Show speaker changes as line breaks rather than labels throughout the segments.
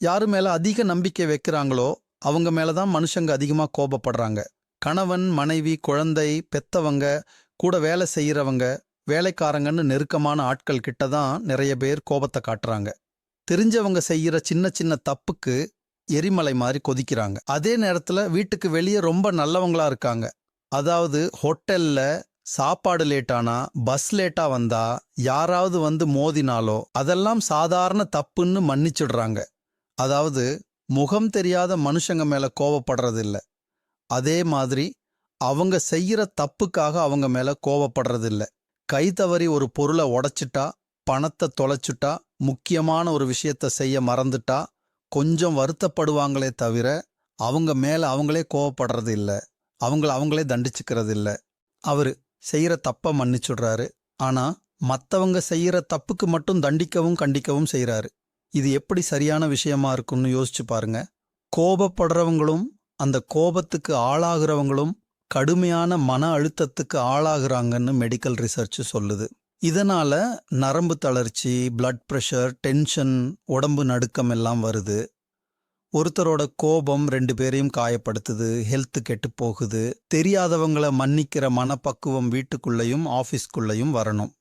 யாரு மேல அதிக நம்பிக்கை வைக்கிறாங்களோ அவங்க மேல தான் மனுஷங்க அதிகமா கோபப்படுறாங்க. கணவன் மனைவி குழந்தை பெத்தவங்க கூட வேலை செய்யறவங்க வேலைக்காரங்கன்னு நெருக்கமான ஆட்கள் கிட்ட தான் நிறைய பேர் கோபத்தை காட்டுறாங்க. தெரிஞ்சவங்க செய்யற சின்ன சின்ன தப்புக்கு எரிமலை மாதிரி கொதிக்கிறாங்க. அதே நேரத்துல வீட்டுக்கு வெளியே ரொம்ப நல்லவங்களா இருக்காங்க. அதாவது ஹோட்டல்ல சாப்பாடு லேட்டானா பஸ் லேட்டா வந்தா யாராவது வந்து மோதினாலோ அதெல்லாம் சாதாரண தப்புன்னு மன்னிச்சிடுறாங்க. அதாவது முகம் தெரியாத மனுஷங்க மேல கோவப்படுறதில்ல. அதே மாதிரி அவங்க செய்யற தப்புக்காக அவங்க மேல கோவப்படுறதில்ல. கை தவறி ஒரு பொருளை உடைச்சிட்டா பணத்தை தொலைச்சுட்டா முக்கியமான ஒரு விஷயத்த செய்ய மறந்துட்டா கொஞ்சம் வருத்தப்படுவாங்களே தவிர அவங்க மேல அவங்களே கோவப்படுறது இல்லை அவங்கள அவங்களே தண்டிச்சுக்கிறது இல்லை அவரு செய்கிற தப்ப மன்னிச்சுடுறாரு. ஆனா மத்தவங்க செய்யற தப்புக்கு மட்டும் தண்டிக்கவும் கண்டிக்கவும் செய்கிறாரு இது எப்படி சரியான விஷயமா இருக்கும்னு யோசிச்சு பாருங்க. கோபப்படுறவங்களும் அந்த கோபத்துக்கு ஆளாகிறவங்களும் கடுமையான மன அழுத்தத்துக்கு ஆளாகிறாங்கன்னு மெடிக்கல் ரிசர்ச் சொல்லுது. இதனால நரம்பு தளர்ச்சி பிளட் பிரஷர் டென்ஷன் உடம்பு நடுக்கம் எல்லாம் வருது. ஒருத்தரோட கோபம் ரெண்டு பேரையும் காயப்படுத்துது ஹெல்த் கெட்டு போகுது. தெரியாதவங்கள மன்னிக்கிற மனப்பக்குவம் வீட்டுக்குள்ளேயும் ஆஃபீஸ்க்குள்ளேயும் வரணும்.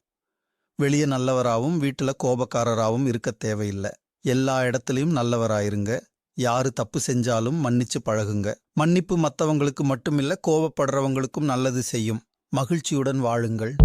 வெளியே நல்லவராகவும் வீட்டுல கோபக்காரராகவும் இருக்க தேவையில்லை. எல்லா இடத்துலயும் நல்லவராயிருங்க. யாரு தப்பு செஞ்சாலும் மன்னிச்சு பழகுங்க. மன்னிப்பு மத்தவங்களுக்கு மட்டுமில்ல கோபப்படுறவங்களுக்கும் நல்லது செய்யும். மகிழ்ச்சியுடன் வாழுங்கள்.